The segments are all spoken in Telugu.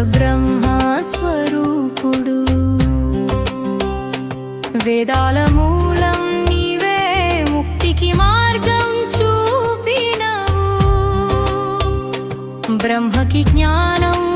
పరబ్రహ్మస్వరూపుడు వేదాల మూలం నీవే ముక్తికి మార్గం చూపినవు. బ్రహ్మకి జ్ఞానం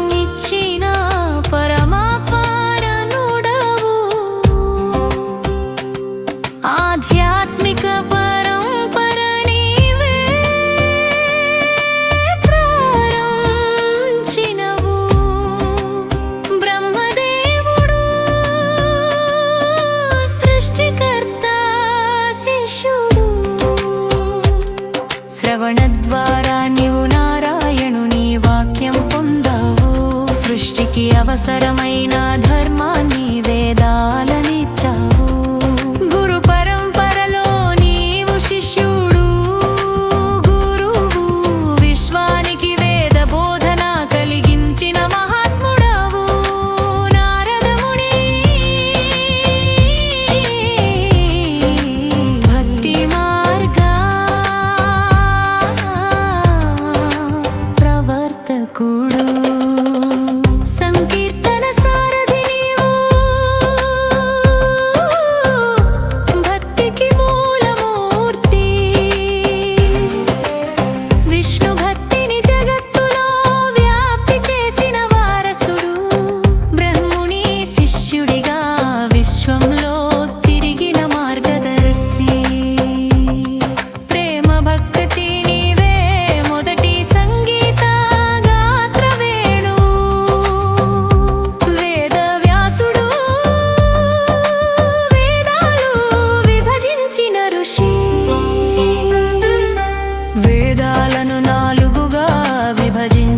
సృష్టికి అవసరమైన ధర్మాన్ని వేదాలను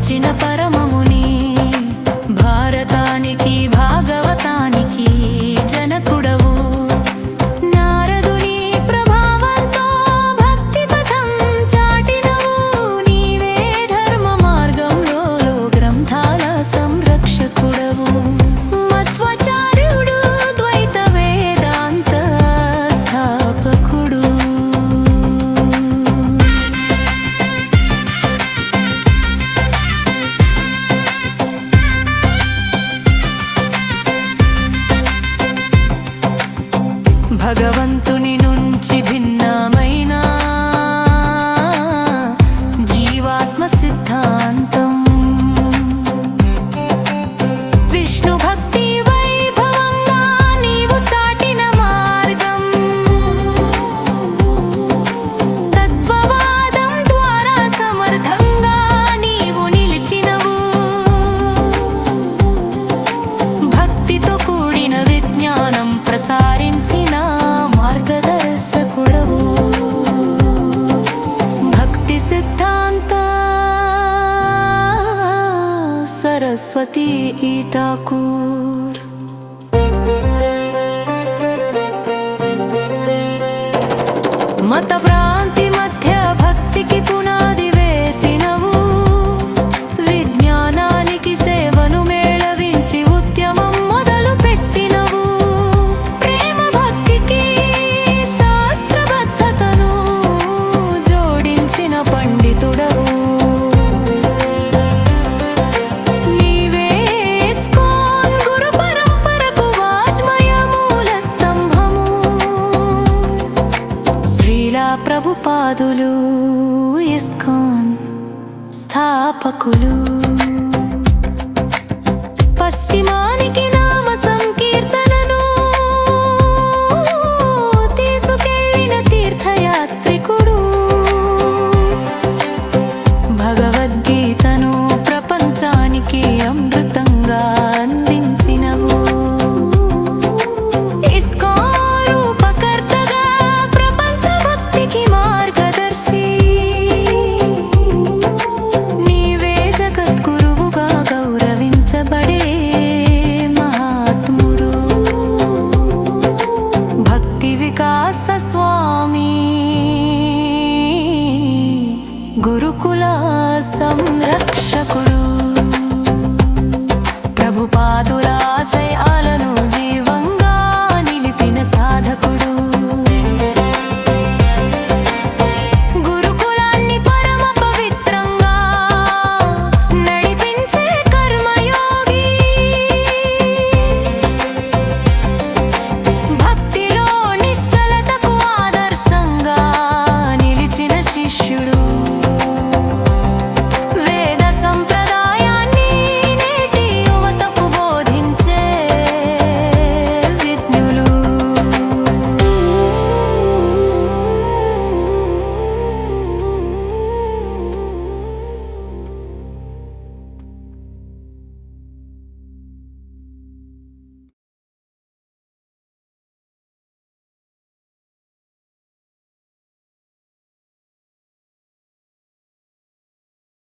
వచ్చిన పరమ భగవంతుని నుంచి భిన్నమైన జీవాత్మ సిద్ధాంతం. విష్ణు భక్తి వైభవంగా నీవు చాటిన మార్గం. తత్వవాదం ద్వారా సమర్థంగా నీవు నిలిచినవు. భక్తితో కూడిన విజ్ఞానం ప్రసారించ सरस्वती ईताकूर मत भ्रांति मध्य भक्ति की पुण्य పాదులు ఇస్కాన్ స్థాపకులు. சம்